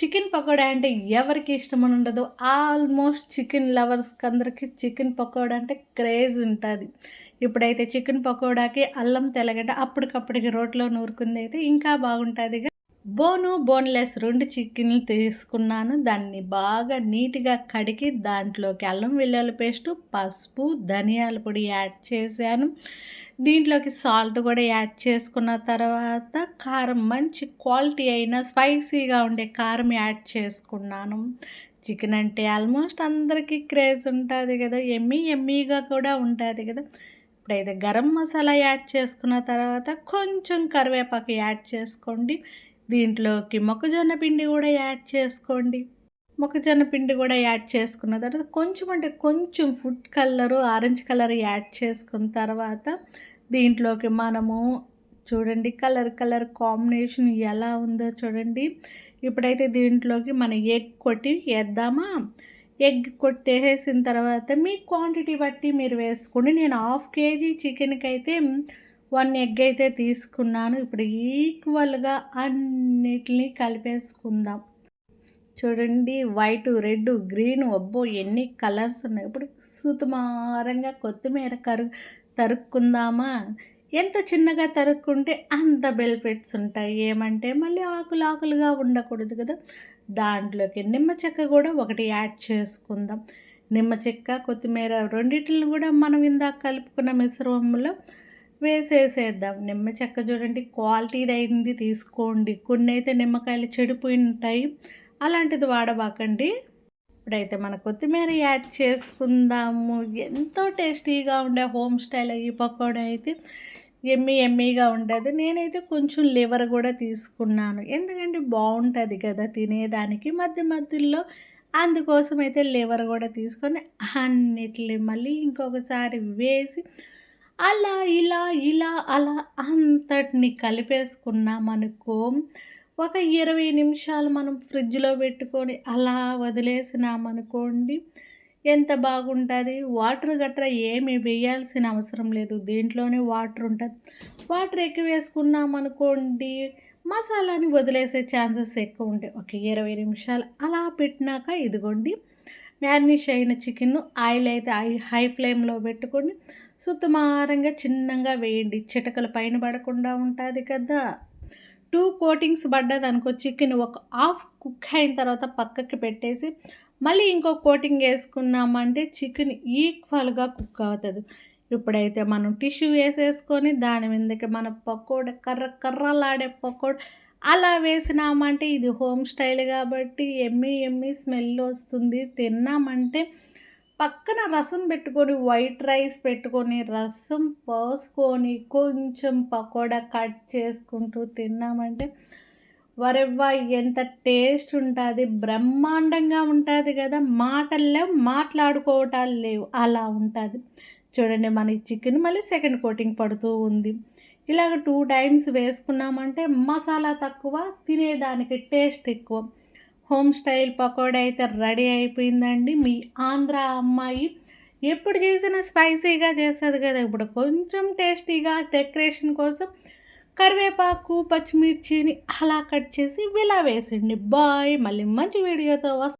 Chicken pakoda అంటే ఎవరికి ఇష్టం అని ఉండదు. ఆల్మోస్ట్ చికెన్ లవర్స్కి అందరికీ చికెన్ పకోడా అంటే క్రేజ్ ఉంటుంది. ఇప్పుడైతే చికెన్ పకోడాకి అల్లం తెలగట అప్పటికప్పటికి రోట్లో నూరుకుంది అయితే ఇంకా బాగుంటుంది బోను బోన్లెస్ రెండు చికెన్లు తీసుకున్నాను. దాన్ని బాగా నీట్గా కడిగి దాంట్లోకి అల్లం వెల్లుల్లి పేస్టు పసుపు ధనియాల పొడి యాడ్ చేశాను. దీంట్లోకి సాల్ట్ కూడా యాడ్ చేసుకున్న తర్వాత కారం మంచి క్వాలిటీ అయిన స్పైసీగా ఉండే కారం యాడ్ చేసుకున్నాను. చికెన్ అంటే ఆల్మోస్ట్ అందరికీ క్రేజ్ ఉంటుంది కదా ఎమ్మీ ఎమ్మీగా కూడా ఉంటుంది కదా. ఇప్పుడైతే గరం మసాలా యాడ్ చేసుకున్న తర్వాత కొంచెం కరివేపాకు యాడ్ చేసుకోండి. దీంట్లోకి మొక్కజొన్న పిండి కూడా యాడ్ చేసుకోండి. మొక్కజొన్న పిండి కూడా యాడ్ చేసుకున్న తర్వాత కొంచెం అంటే కొంచెం food colour orange colour add చేసుకున్న తర్వాత దీంట్లోకి మనము చూడండి కలర్ కలర్ కాంబినేషన్ ఎలా ఉందో చూడండి. ఇప్పుడైతే దీంట్లోకి మన ఎగ్ కొట్టి వేద్దామా? ఎగ్ కొట్టేసిన తర్వాత మీ క్వాంటిటీ బట్టి మీరు వేసుకోండి. నేను హాఫ్ కేజీ చికెన్కి అయితే వన్ ఎగ్ అయితే తీసుకున్నాను. ఇప్పుడు ఈక్వల్గా అన్నిటిని కలిపేసుకుందాం. చూడండి వైట్ రెడ్ గ్రీన్ అబ్బో ఎన్ని కలర్స్ ఉన్నాయి. ఇప్పుడు సుతుమారంగా కొత్తిమీర కరు తరుక్కుందామా? ఎంత చిన్నగా తరుక్కుంటే అంత బెనిఫిట్స్ ఉంటాయి. ఏమంటే మళ్ళీ ఆకులు ఆకులుగా ఉండకూడదు కదా. దాంట్లోకి నిమ్మ చెక్క కూడా ఒకటి యాడ్ చేసుకుందాం. నిమ్మ చెక్క కొత్తిమీర రెండింటిని కూడా మనం ఇందాక కలుపుకున్న మిశ్రమంలో వేసేసేద్దాం. నిమ్మ చెక్క చూడండి క్వాలిటీది అయింది తీసుకోండి. కొన్ని అయితే నిమ్మకాయలు చెడిపోయి ఉంటాయి అలాంటిది వాడబాకండి. ఇప్పుడైతే మన కొత్తిమీర యాడ్ చేసుకుందాము. ఎంతో టేస్టీగా ఉండే హోమ్ స్టైల్ ఈ పకోడా అయితే. ఎమ్మి ఎమ్మీగా ఉంటుంది నేనైతే కొంచెం లివర్ కూడా తీసుకున్నాను. ఎందుకంటే బాగుంటుంది కదా తినేదానికి. మధ్య మధ్యలో అందుకోసం అయితే లివర్ కూడా తీసుకొని అన్నిటిని మళ్ళీ ఇంకొకసారి వేసి అలా ఇలా ఇలా అలా అంతటిని కలిపేసుకున్నామనుకో ఒక ఇరవై నిమిషాలు మనం ఫ్రిడ్జ్లో పెట్టుకొని అలా వదిలేసినామనుకోండి ఎంత బాగుంటుంది? వాటర్ గట్రా ఏమి వేయాల్సిన అవసరం లేదు. దీంట్లోనే వాటర్ ఉంటుంది. వాటర్ ఎక్కువ వేసుకున్నాం అనుకోండి మసాలాని వదిలేసే ఛాన్సెస్ ఎక్కువ ఉంటాయి. ఒక ఇరవై నిమిషాలు అలా పెట్టినాక ఇదిగోండి మ్యారినేట్ అయిన చికెన్ ఆయిల్ అయితే హై ఫ్లేమ్లో పెట్టుకొని సుతమారంగా చిన్నగా వేయండి. చిటకల పైన పడకుండా ఉంటుంది కదా. టూ కోటింగ్స్ పడ్డది అనుకో చికెన్ ఒక హాఫ్ కుక్ అయిన తర్వాత పక్కకి పెట్టేసి మళ్ళీ ఇంకో కోటింగ్ వేసుకున్నామంటే చికెన్ ఈక్వల్గా కుక్ అవుతుంది. ఇప్పుడైతే మనం టిష్యూ వేసేసుకొని దాని మీదకి మన పకోడ కర్ర కర్రలాడే పకోడ అలా వేసినామంటే ఇది హోమ్ స్టైల్ కాబట్టి ఎమ్మి ఎమ్మి స్మెల్ వస్తుంది. తిన్నామంటే పక్కన రసం పెట్టుకొని వైట్ రైస్ పెట్టుకొని రసం పోసుకొని కొంచెం పకోడా కట్ చేసుకుంటూ తిన్నామంటే వరెవ్వ ఎంత టేస్ట్ ఉంటుంది బ్రహ్మాండంగా ఉంటుంది కదా. మాటల్లో మాట్లాడుకోవటాలు లేవు. అలా ఉంటుంది. చూడండి మన చికెన్ మళ్ళీ సెకండ్ కోటింగ్ పడుతూ ఉంది. ఇలాగ టూ టైమ్స్ వేసుకున్నామంటే మసాలా తక్కువ తినేదానికి టేస్ట్ ఎక్కువ. హోమ్ స్టైల్ పకోడా అయితే రెడీ అయిపోయిందండి. మీ ఆంధ్ర అమ్మాయి ఎప్పుడు చేసినా స్పైసీగా చేస్తుంది కదా. ఇప్పుడు కొంచెం టేస్టీగా డెకరేషన్ కోసం కరివేపాకు పచ్చిమిర్చిని అలా కట్ చేసి ఇలా వేసిండి బాయ్. మళ్ళీ మంచి వీడియోతో వస్తా